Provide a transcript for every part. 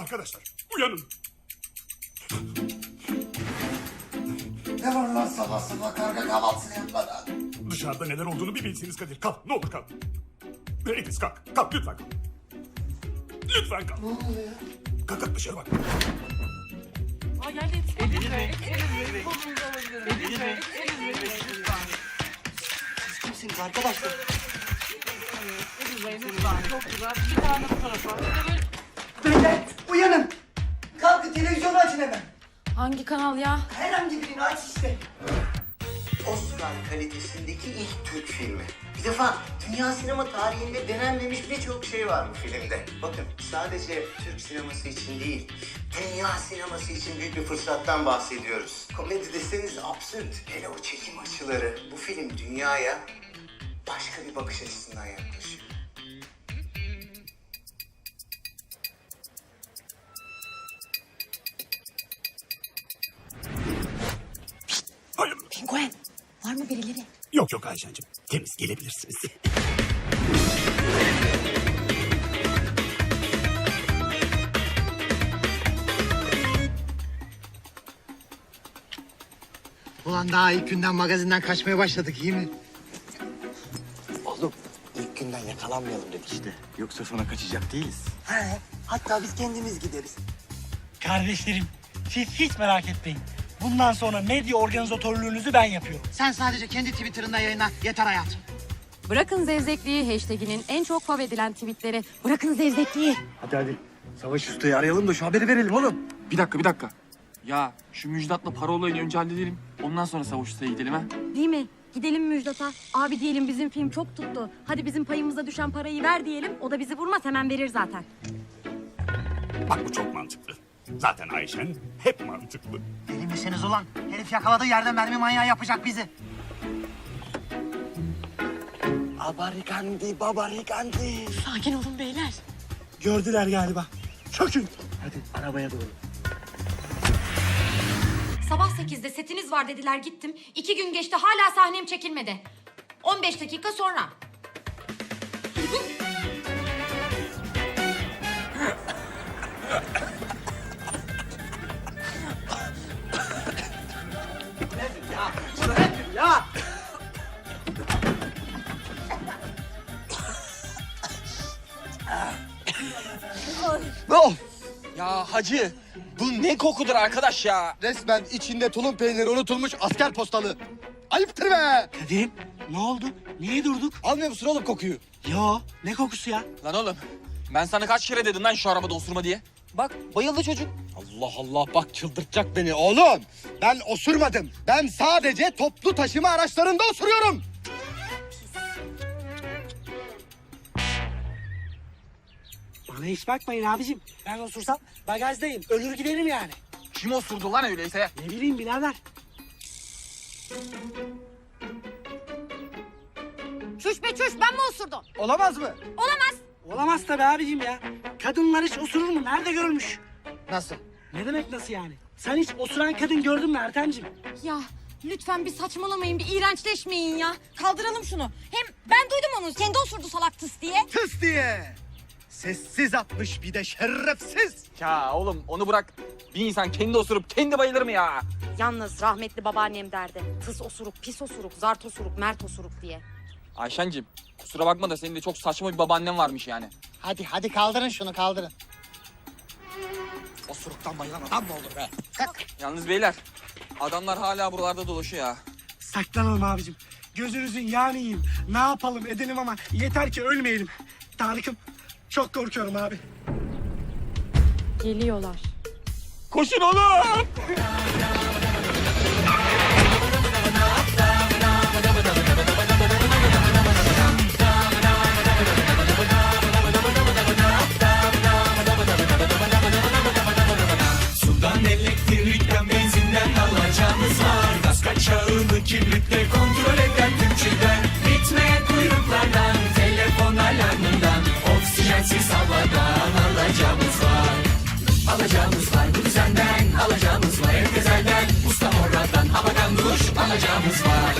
Arkadaşlar uyanın. Ne var lan sabah sabah karga kahvaltısını yapmadan? Dışarıda neler olduğunu bir bilseniz Kadir. Kalk ne olur kalk. Edis kalk. Kalk lütfen kalk. Lütfen kalk. Ne oluyor? Kalk kalk dışarı bak. Aa geldi yetişti. Ediz Bey. Ediz Bey. Ediz Bey. Ediz Bey. Siz kimsiniz arkadaşlar? Ediz Bey lütfen. Çok güzel. Bir tane bu tarafa. Bir de böyle Hangi kanal ya? Herhangi birini aç işte. Oscar kalitesindeki ilk Türk filmi. Bir defa dünya sinema tarihinde denenmemiş birçok şey var bu filmde. Bakın sadece Türk sineması için değil, dünya sineması için büyük bir fırsattan bahsediyoruz. Komedi deseniz absürt. Hele o çekim açıları. Bu film dünyaya başka bir bakış açısından yaklaşıyor. Penguen. Var mı birileri? Yok yok Ayşen'cim. Temiz gelebilirsiniz. Ulan daha ilk günden magazinden kaçmaya başladık iyi mi? Oğlum ilk günden yakalanmayalım dedik işte. Yoksa sonra kaçacak değiliz. He, hatta biz kendimiz gideriz. Kardeşlerim, siz hiç merak etmeyin. Bundan sonra medya organizatörlüğünüzü ben yapıyorum. Sen sadece kendi Twitter'ında yayınla yeter hayatım. Bırakın zevzekliği hashtaginin en çok fav edilen tweetleri. Bırakın zevzekliği. Hadi hadi. Savaş Usta'yı arayalım da şu haberi verelim oğlum. Bir dakika bir dakika. Ya şu Müjdat'la para olayını önce halledelim. Ondan sonra Savaş Usta'ya gidelim ha. Değil mi? Gidelim Müjdat'a. Abi diyelim bizim film çok tuttu. Hadi bizim payımıza düşen parayı ver diyelim. O da bizi vurmaz hemen verir zaten. Bak bu çok mantıklı. Zaten Ayşen hep mantıklı. Deli misiniz ulan? Herif yakaladığı yerde mermi manyağı yapacak bizi. Abarigandi babarigandi. Sakin olun beyler. Gördüler galiba. Çökün. Hadi arabaya doğru. Sabah 8'de setiniz var dediler gittim. İki gün geçti hala sahnem çekilmedi. 15 dakika sonra. Oh! Ya hacı bu ne kokudur arkadaş ya. Resmen içinde tulum peyniri unutulmuş asker postalı. Ayıptır be! Kadir'im ne oldu? Niye durduk? Almıyor musun oğlum kokuyu? Yo ne kokusu ya? Lan oğlum ben sana kaç kere dedim lan şu arabada osurma diye. Bak bayıldı çocuk. Allah Allah bak çıldırtacak beni oğlum. Ben osurmadım. Ben sadece toplu taşıma araçlarında osuruyorum. Bana hiç bakmayın abicim. Ben osursam bagajdayım. Ölür giderim yani. Kim osurdu lan öyleyse? Ne bileyim birader. Çüş be çüş ben mi osurdum? Olamaz mı? Olamaz tabii abicim ya. Kadınlar hiç osurur mu? Nerede görülmüş? Nasıl? Ne demek nasıl yani? Sen hiç osuran kadın gördün mü Ertem'cim? Ya lütfen bir saçmalamayın bir iğrençleşmeyin ya. Kaldıralım şunu. Hem ben duydum onu kendi osurdu salak tıs diye. Tıs diye. Sessiz atmış bir de şerefsiz. Ya oğlum onu bırak. Bir insan kendi osurup kendi bayılır mı ya? Yalnız rahmetli babaannem derdi. Tıs osuruk, pis osuruk, zart osuruk, mert osuruk diye. Ayşen'cim kusura bakma da senin de çok saçma bir babaannen varmış yani. Hadi hadi kaldırın şunu kaldırın. Osuruktan bayılan adam mı olur be? Yalnız beyler adamlar hala buralarda dolaşıyor ya. Saklanalım abicim. Gözünüzün yağını yiyeyim. Ne yapalım edelim ama yeter ki ölmeyelim. Tarık'ım çok korkuyorum abi. Geliyorlar. Koşun oğlum! Alacağımız var bu düzenden Alacağımız var hep ezelden Usta Orhan'dan Habadan Duruş Alacağımız var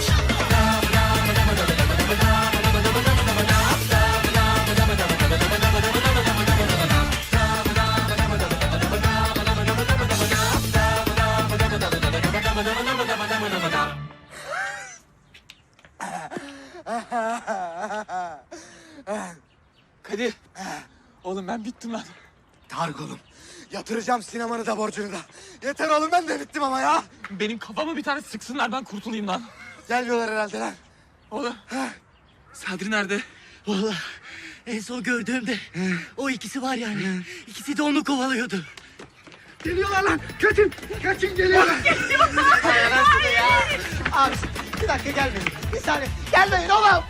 Kadir. Oğlum ben bittim lan. Tarık oğlum. Yatıracağım sinemanı da borcunu da. Yeter oğlum ben de bittim ama ya. Benim kafamı bir tane sıksınlar ben kurtulayım lan. Gelmiyorlar herhalde lan. Oğlum. Sadri nerede? Vallahi en son gördüğümde o ikisi var yani. İkisi de onu kovalıyordu. Geliyorlar lan. Kaçın. Kaçın geliyorlar. Abi bir dakika gelmeyin. Bir saniye. Gelmeyin oğlum.